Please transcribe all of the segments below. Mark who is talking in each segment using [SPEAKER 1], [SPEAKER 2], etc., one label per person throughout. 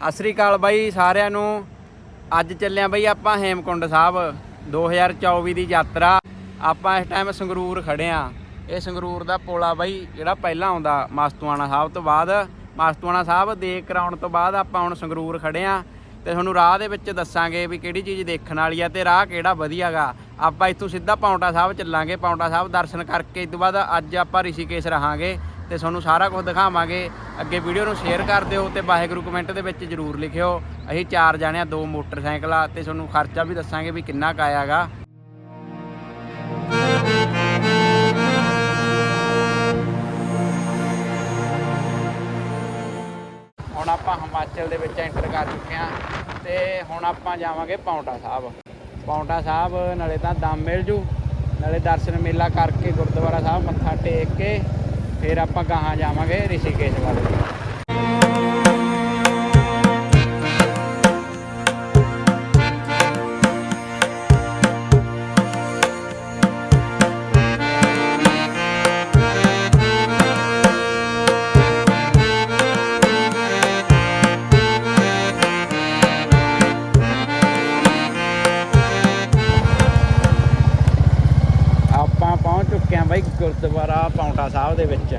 [SPEAKER 1] ਸਤਿ ਸ੍ਰੀ ਅਕਾਲ ਬਾਈ ਸਾਰਿਆਂ ਨੂੰ। ਅੱਜ ਚੱਲਿਆ ਬਾਈ ਆਪਾਂ ਹੇਮਕੁੰਡ ਸਾਹਿਬ 2024 ਦੀ ਯਾਤਰਾ। ਆਪਾਂ ਇਸ ਟਾਈਮ ਸੰਗਰੂਰ ਖੜੇ ਆ। ਇਹ ਸੰਗਰੂਰ ਦਾ ਪੋਲਾ ਬਾਈ, ਜਿਹੜਾ ਪਹਿਲਾਂ ਆਉਂਦਾ ਮਸਤੂਆਣਾ ਸਾਹਿਬ ਤੋਂ ਬਾਅਦ। ਮਸਤੂਆਣਾ ਸਾਹਿਬ ਦੇਖ ਕਰਾਉਣ ਤੋਂ ਬਾਅਦ ਆਪਾਂ ਹੁਣ ਸੰਗਰੂਰ ਖੜੇ ਆ ਤੇ ਤੁਹਾਨੂੰ ਰਾਹ ਦੇ ਵਿੱਚ ਦੱਸਾਂਗੇ ਵੀ ਕਿਹੜੀ ਚੀਜ਼ ਦੇਖਣ ਵਾਲੀ ਆ ਤੇ ਰਾਹ ਕਿਹੜਾ ਵਧੀਆਗਾ। ਆਪਾਂ ਇੱਥੋਂ ਸਿੱਧਾ ਪੌਂਟਾ ਸਾਹਿਬ ਚੱਲਾਂਗੇ। ਪੌਂਟਾ ਸਾਹਿਬ ਦਰਸ਼ਨ ਕਰਕੇ ਇਸ ਤੋਂ ਬਾਅਦ ਅੱਜ ਆਪਾਂ ਰਿਸ਼ੀਕੇਸ਼ ਰਹਾਂਗੇ। ਤੇ ਤੁਹਾਨੂੰ ਸਾਰਾ ਕੁਝ ਦਿਖਾਵਾਂਗੇ। ਅੱਗੇ ਵੀਡੀਓ ਨੂੰ ਸ਼ੇਅਰ ਕਰ ਦਿਓ ਤੇ ਵਾਹਿਗੁਰੂ ਕਮੈਂਟ ਦੇ ਵਿੱਚ ਜਰੂਰ ਲਿਖਿਓ। ਅਸੀਂ ਚਾਰ ਜਾਣੇ ਆ, ਦੋ ਮੋਟਰਸਾਈਕਲ ਆ ਤੇ ਤੁਹਾਨੂੰ ਖਰਚਾ ਵੀ ਦੱਸਾਂਗੇ ਵੀ ਕਿੰਨਾ ਕੁ ਆਇਆਗਾ ਹੁਣ ਆਪਾਂ ਹਿਮਾਚਲ ਦੇ ਵਿੱਚ ਐਂਟਰ ਕਰ ਚੁੱਕੇ ਹਾਂ ਤੇ ਹੁਣ ਆਪਾਂ ਜਾਵਾਂਗੇ ਪੌਂਟਾ ਸਾਹਿਬ। ਪੌਂਟਾ ਸਾਹਿਬ, ਨਾਲੇ ਤਾਂ ਦਮ ਮਿਲ ਜੂ। ਨਾਲੇ ਦਰਸ਼ਨ ਮੇਲਾ ਕਰਕੇ ਗੁਰਦੁਆਰਾ ਸਾਹਿਬ ਮੱਥਾ ਟੇਕ ਕੇ ਫਿਰ ਆਪਾਂ ਗਾਹਾਂ ਜਾਵਾਂਗੇ ਰਿਸ਼ੀਕੇਸ਼ ਵੱਲ। ਬਾਈ, ਗੁਰਦੁਆਰਾ ਪੌਂਟਾ ਸਾਹਿਬ ਦੇ ਵਿੱਚ।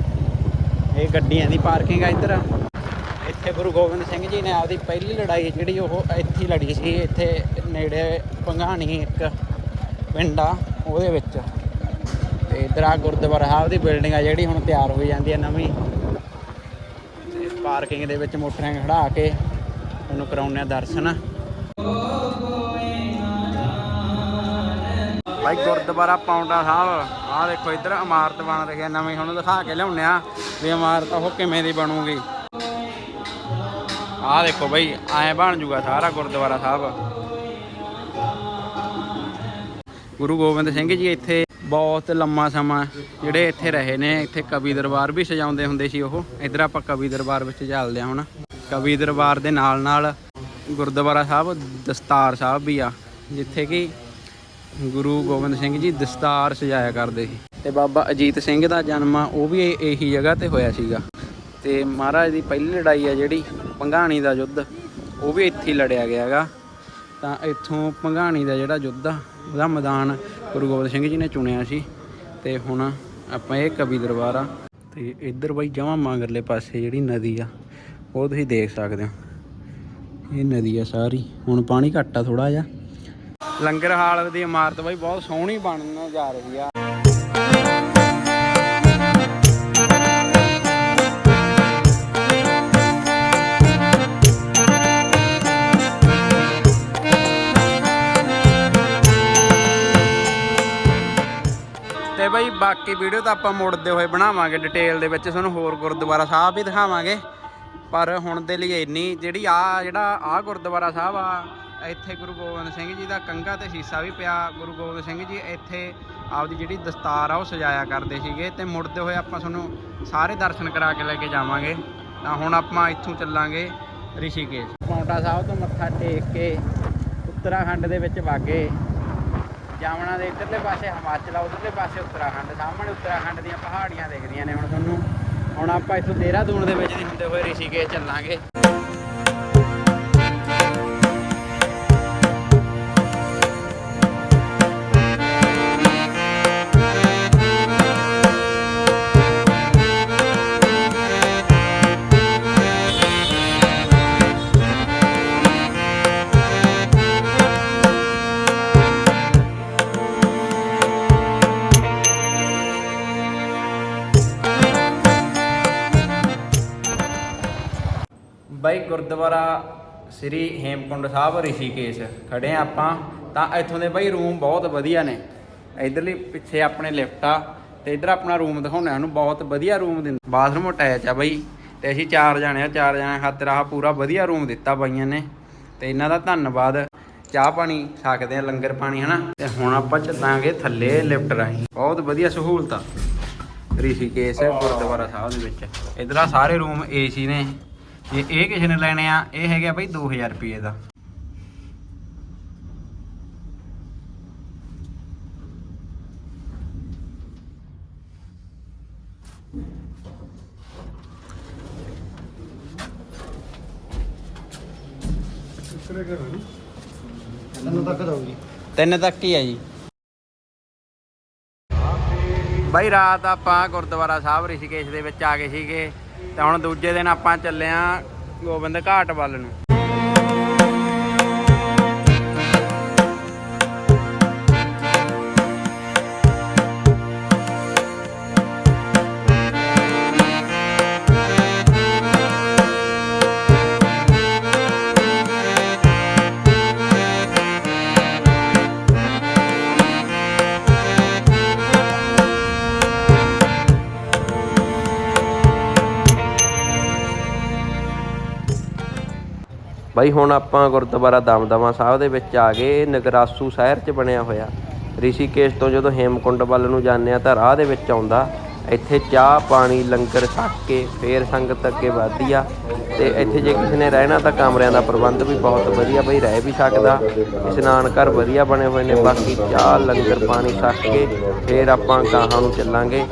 [SPEAKER 1] ਇਹ ਗੱਡੀਆਂ ਦੀ ਪਾਰਕਿੰਗ ਆ ਇੱਧਰ। ਇੱਥੇ ਗੁਰੂ ਗੋਬਿੰਦ ਸਿੰਘ ਜੀ ਨੇ ਆਪਦੀ ਪਹਿਲੀ ਲੜਾਈ ਜਿਹੜੀ ਉਹ ਇੱਥੇ ਲੜੀ ਸੀ, ਇੱਥੇ ਨੇੜੇ ਪੰਘਾਣੀ ਇੱਕ ਪਿੰਡ ਆ ਉਹਦੇ ਵਿੱਚ। ਤੇ ਇੱਧਰ ਆ ਗੁਰਦੁਆਰਾ ਸਾਹਿਬ ਦੀ ਬਿਲਡਿੰਗ ਆ ਜਿਹੜੀ ਹੁਣ ਤਿਆਰ ਹੋਈ ਜਾਂਦੀ ਹੈ ਨਵੀਂ। ਤੇ ਪਾਰਕਿੰਗ ਦੇ ਵਿੱਚ ਮੋਟਰਾਂ ਖੜਾ ਕੇ ਉਹਨੂੰ ਕਰਾਉਂਦੇ ਆ ਦਰਸ਼ਨ। ਭਾਈ ਗੁਰਦੁਆਰਾ ਪੌਂਟਾ ਸਾਹਿਬ। ਆਹ ਦੇਖੋ ਇੱਧਰ ਇਮਾਰਤ ਬਣ ਰਹੀ ਹੈ, ਨਵੀਂ ਹੁਣ ਦਿਖਾ ਕੇ ਲਿਆਉਂਦੇ ਆ ਵੀ ਇਮਾਰਤ ਉਹ ਕਿਵੇਂ ਦੀ ਬਣੂਗੀ। ਆਹ ਦੇਖੋ ਬਈ, ਐਂ ਬਣ ਜੂਗਾ ਸਾਰਾ ਗੁਰਦੁਆਰਾ ਸਾਹਿਬ। ਗੁਰੂ ਗੋਬਿੰਦ ਸਿੰਘ ਜੀ ਇੱਥੇ ਬਹੁਤ ਲੰਮਾ ਸਮਾਂ ਜਿਹੜੇ ਇੱਥੇ ਰਹੇ ਨੇ, ਇੱਥੇ ਕਵੀ ਦਰਬਾਰ ਵੀ ਸਜਾਉਂਦੇ ਹੁੰਦੇ ਸੀ ਉਹ। ਇੱਧਰ ਆਪਾਂ ਕਵੀ ਦਰਬਾਰ ਵਿੱਚ ਚੱਲਦੇ ਹਾਂ ਹੁਣ। ਕਵੀ ਦਰਬਾਰ ਦੇ ਨਾਲ ਨਾਲ ਗੁਰਦੁਆਰਾ ਸਾਹਿਬ, ਦਸਤਾਰ ਸਾਹਿਬ ਵੀ ਆ, ਜਿੱਥੇ ਕਿ ਗੁਰੂ ਗੋਬਿੰਦ ਸਿੰਘ ਜੀ ਦਸਤਾਰ ਸਜਾਇਆ ਕਰਦੇ ਸੀ। ਤੇ ਬਾਬਾ ਅਜੀਤ ਸਿੰਘ ਦਾ ਜਨਮ ਆ, ਉਹ ਵੀ ਇਹ- ਇਹੀ ਜਗ੍ਹਾ ਤੇ ਹੋਇਆ ਸੀਗਾ। ਤੇ ਮਹਾਰਾਜ ਦੀ ਪਹਿਲੀ ਲੜਾਈ ਆ ਜਿਹੜੀ ਪੰਘਾਣੀ ਦਾ ਯੁੱਧ, ਉਹ ਵੀ ਇੱਥੇ ਲੜਿਆ ਗਿਆ ਹੈਗਾ। ਤਾਂ ਇੱਥੋਂ ਪੰਘਾਣੀ ਦਾ ਜਿਹੜਾ ਯੁੱਧ ਆ, ਉਹਦਾ ਮੈਦਾਨ ਗੁਰੂ ਗੋਬਿੰਦ ਸਿੰਘ ਜੀ ਨੇ ਚੁਣਿਆ ਸੀ। ਤੇ ਹੁਣ ਆਪਾਂ ਇਹ ਕਵੀ ਦਰਬਾਰ ਆ। ਤੇ ਇੱਧਰ ਬਈ ਜਮਾਂ ਮਗਰਲੇ ਪਾਸੇ ਜਿਹੜੀ ਨਦੀ ਆ, ਉਹ ਤੁਸੀਂ ਦੇਖ ਸਕਦੇ ਹੋ। ਇਹ ਨਦੀ ਆ ਸਾਰੀ। ਹੁਣ ਪਾਣੀ ਘੱਟ ਆ ਥੋੜਾ ਜਿਹਾ। ਲੰਗਰ ਹਾਲ ਦੀ ਇਮਾਰਤ ਬਾਈ, ਬਹੁਤ ਸੋਹਣੀ ਬਣਨ ਜਾ ਰਹੀ ਆ। ਤੇ ਬਾਈ, ਬਾਕੀ ਵੀਡੀਓ ਤਾਂ ਆਪਾਂ ਮੁੜਦੇ ਹੋਏ ਬਣਾਵਾਂਗੇ ਡਿਟੇਲ ਦੇ ਵਿੱਚ, ਤੁਹਾਨੂੰ ਹੋਰ ਗੁਰਦੁਆਰਾ ਸਾਹਿਬ ਵੀ ਦਿਖਾਵਾਂਗੇ। ਪਰ ਹੁਣ ਦੇ ਲਈ ਇੰਨੀ ਜਿਹੜੀ ਆ, ਜਿਹੜਾ ਆ ਗੁਰਦੁਆਰਾ ਸਾਹਿਬ ਆ ਇੱਥੇ ਗੁਰੂ ਗੋਬਿੰਦ ਸਿੰਘ ਜੀ ਦਾ ਕੰਗਾ ਤੇ ਸੀਸਾ ਵੀ ਪਿਆ। ਗੁਰੂ ਗੋਬਿੰਦ ਸਿੰਘ ਜੀ ਇੱਥੇ ਆਪਦੀ ਜਿਹੜੀ ਦਸਤਾਰ ਆ ਉਹ ਸਜਾਇਆ ਕਰਦੇ ਸੀਗੇ ਤੇ ਮੁੜਦੇ ਹੋਏ ਆਪਾਂ ਤੁਹਾਨੂੰ ਸਾਰੇ ਦਰਸ਼ਨ ਕਰਾ ਕੇ ਲੈ ਕੇ ਜਾਵਾਂਗੇ। ਤਾਂ ਹੁਣ ਆਪਾਂ ਇੱਥੋਂ ਚੱਲਾਂਗੇ ਰਿਸ਼ੀਕੇਸ਼। ਪੌਂਟਾ ਸਾਹਿਬ ਤੋਂ ਮੱਥਾ ਟੇਕ ਕੇ ਉੱਤਰਾਖੰਡ ਦੇ ਵਿੱਚ ਵਾਗੇ। ਜਾਮਣਾ ਦੇ ਇੱਧਰਲੇ ਪਾਸੇ, ਹਿਮਾਚਲ ਆ, ਉਧਰਲੇ ਪਾਸੇ ਉੱਤਰਾਖੰਡ। ਸਾਹਮਣੇ ਉੱਤਰਾਖੰਡ ਦੀਆਂ ਪਹਾੜੀਆਂ ਦਿਖਦੀਆਂ ਨੇ ਹੁਣ ਤੁਹਾਨੂੰ। ਹੁਣ ਆਪਾਂ ਇੱਥੋਂ ਦੇਹਰਾਦੂਨ ਦੇ ਵਿੱਚ ਦੀ ਹੁੰਦੇ ਹੋਏ ਰਿਸ਼ੀਕੇਸ਼ ਚੱਲਾਂਗੇ। ਬਾਈ ਗੁਰਦੁਆਰਾ ਸ੍ਰੀ ਹੇਮਕੁੰਡ ਸਾਹਿਬ, ਰਿਸ਼ੀਕੇਸ਼। ਖੜੇ ਆ ਆਪਾਂ। ਤਾਂ ਇੱਥੋਂ ਦੇ ਬਾਈ ਰੂਮ ਬਹੁਤ ਵਧੀਆ ਨੇ। ਇਧਰਲੀ ਪਿੱਛੇ ਆਪਣੇ ਲਿਫਟ ਆ ਤੇ ਇਧਰ ਆਪਣਾ ਰੂਮ ਦਿਖਾਉਣਾ ਸਾਨੂੰ ਬਹੁਤ ਵਧੀਆ ਰੂਮ ਦਿੰਦੇ। ਬਾਥਰੂਮ ਅਟੈਚ ਆ ਬਾਈ। ਤੇ ਅਸੀਂ ਚਾਰ ਜਾਣੇ ਆ, ਚਾਰ ਜਾਣੇ ਖਾਤਰ ਆਹ ਪੂਰਾ ਵਧੀਆ ਰੂਮ ਦਿੱਤਾ ਬਾਈਆਂ ਨੇ। ਤੇ ਇਹਨਾਂ ਦਾ ਧੰਨਵਾਦ। ਚਾਹ ਪਾਣੀ ਸਕਦੇ ਆ ਲੰਗਰ ਪਾਣੀ, ਹਨਾ? ਤੇ ਹੁਣ ਆਪਾਂ ਚੱਲਾਂਗੇ ਥੱਲੇ ਲਿਫਟ ਰਾਹੀਂ। ਬਹੁਤ ਵਧੀਆ ਸਹੂਲਤ। ਆ ਰਿਸ਼ੀਕੇਸ਼ ਗੁਰਦੁਆਰਾ ਸਾਹਿਬ ਦੇ ਵਿੱਚ। ਇਧਰ ਆ ਸਾਰੇ ਰੂਮ ਏਸੀ ਨੇ। ਜੇ ਇਹ ਕਿਸੇ ਨੇ ਲੈਣੇ ਆ ਇਹ ਹੈਗੇ ਆ ਬਈ 2000 ਰੁਪਏ ਦਾ।
[SPEAKER 2] ਤੈਨੂੰ ਤੱਕ
[SPEAKER 1] ਤਿੰਨ ਤੱਕ ਹੀ ਆ ਜੀ। ਬਾਈ ਰਾਤ ਆਪਾਂ ਗੁਰਦੁਆਰਾ ਸਾਹਿਬ ਰਿਸ਼ੀਕੇਸ਼ ਦੇ ਵਿੱਚ ਆ ਗਏ ਸੀਗੇ। ਤੇ ਹੁਣ ਦੂਜੇ ਦਿਨ ਆਪਾਂ ਚੱਲੇ ਆ ਗੋਬਿੰਦ ਘਾਟ ਵੱਲ ਨੂੰ।
[SPEAKER 3] ਬਾਈ, ਹੁਣ ਆਪਾਂ ਗੁਰਦੁਆਰਾ ਦਮਦਮਾ ਸਾਹਿਬ ਦੇ ਵਿੱਚ ਆ ਗਏ। ਨਗਰਾਸੂ ਸ਼ਹਿਰ 'ਚ ਬਣਿਆ ਹੋਇਆ। ਰਿਸ਼ੀਕੇਸ਼ ਤੋਂ ਜਦੋਂ ਹੇਮਕੁੰਡ ਵੱਲ ਨੂੰ ਜਾਂਦੇ ਆ ਤਾਂ ਰਾਹ ਦੇ ਵਿੱਚ ਆਉਂਦਾ। ਇੱਥੇ ਚਾਹ, ਪਾਣੀ, ਲੰਗਰ ਛਕ ਕੇ ਫੇਰ ਸੰਗਤ ਅੱਗੇ ਵਧਦੀ ਆ। ਤੇ ਇੱਥੇ ਜੇ ਕਿਸੇ ਨੇ ਰਹਿਣਾ ਤਾਂ ਕਮਰਿਆਂ ਦਾ ਪ੍ਰਬੰਧ ਵੀ ਬਹੁਤ ਵਧੀਆ ਬਈ, ਰਹਿ ਵੀ ਸਕਦਾ। ਇਸ਼ਨਾਨ ਘਰ ਵਧੀਆ ਬਣੇ ਹੋਏ ਨੇ। ਬਾਕੀ ਚਾਹ, ਲੰਗਰ, ਪਾਣੀ ਛਕ ਕੇ ਫੇਰ ਆਪਾਂ ਗਾਹਾਂ ਨੂੰ ਚੱਲਾਂਗੇ।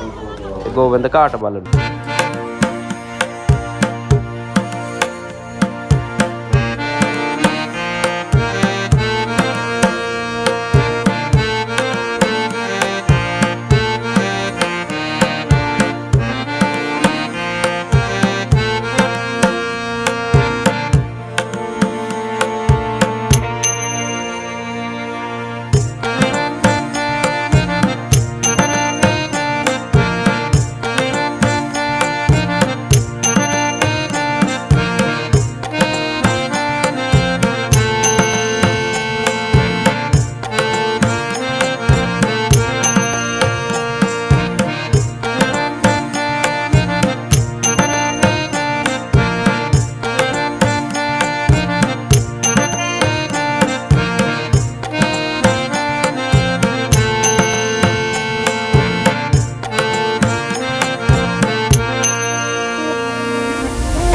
[SPEAKER 3] ਗੋਬਿੰਦ ਘਾਟ ਵੱਲ ਨੂੰ।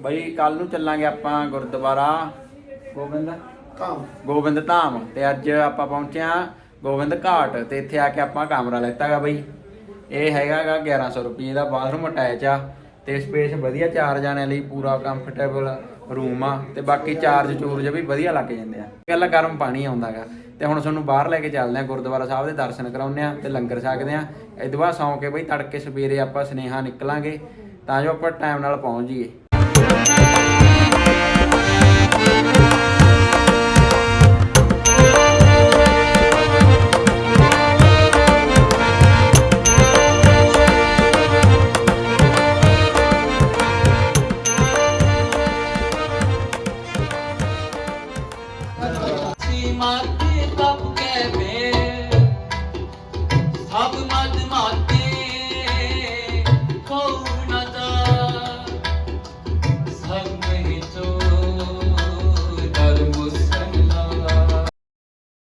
[SPEAKER 1] ਬਾਈ ਕੱਲ ਨੂੰ ਚੱਲਾਂਗੇ ਆਪਾਂ ਗੁਰਦੁਆਰਾ ਗੋਬਿੰਦ
[SPEAKER 2] ਕੰਮ
[SPEAKER 1] ਗੋਬਿੰਦ ਧਾਮ ਤੇ ਅੱਜ ਆਪਾਂ ਪਹੁੰਚੇ ਆ ਗੋਬਿੰਦ ਘਾਟ ਤੇ ਇੱਥੇ ਆ ਕੇ ਆਪਾਂ ਕਮਰਾ ਲੈਤਾਗਾ ਬਈ। ਇਹ ਹੈਗਾਗਾ 1100 ਰੁਪਏ ਦਾ ਬਾਥਰੂਮ ਅਟੈਚ ਆ ਤੇ ਸਪੇਸ ਵਧੀਆ ਚਾਰ ਜਾਣਿਆਂ ਲਈ ਪੂਰਾ ਕੰਫਰਟੇਬਲ ਰੂਮ ਆ ਤੇ ਬਾਕੀ ਚਾਰਜ ਚੂਰਜ ਵੀ ਵਧੀਆ ਲੱਗ ਜਾਂਦੇ ਆ। ਗੱਲ ਗਰਮ ਪਾਣੀ ਆਉਂਦਾਗਾ ਤੇ ਹੁਣ ਤੁਹਾਨੂੰ ਬਾਹਰ ਲੈ ਕੇ ਚੱਲਦੇ ਆ ਗੁਰਦੁਆਰਾ ਸਾਹਿਬ ਦੇ ਦਰਸ਼ਨ ਕਰਾਉਂਦੇ ਆ ਤੇ ਲੰਗਰ ਛਕਦੇ ਆ ਇਹ ਤੋਂ ਬਾਅਦ ਸੌਂ ਕੇ ਬਈ ਤੜਕੇ ਸਵੇਰੇ ਆਪਾਂ ਸਨੇਹਾ ਨਿਕਲਾਂਗੇ ਤਾਂ ਜੋ ਆਪਾਂ ਟਾਈਮ ਨਾਲ ਪਹੁੰਚ ਜਾਈਏ। ਮਤ ਤਪ ਕੇ ਵੇ। ਸਭ ਮਤ ਮਤ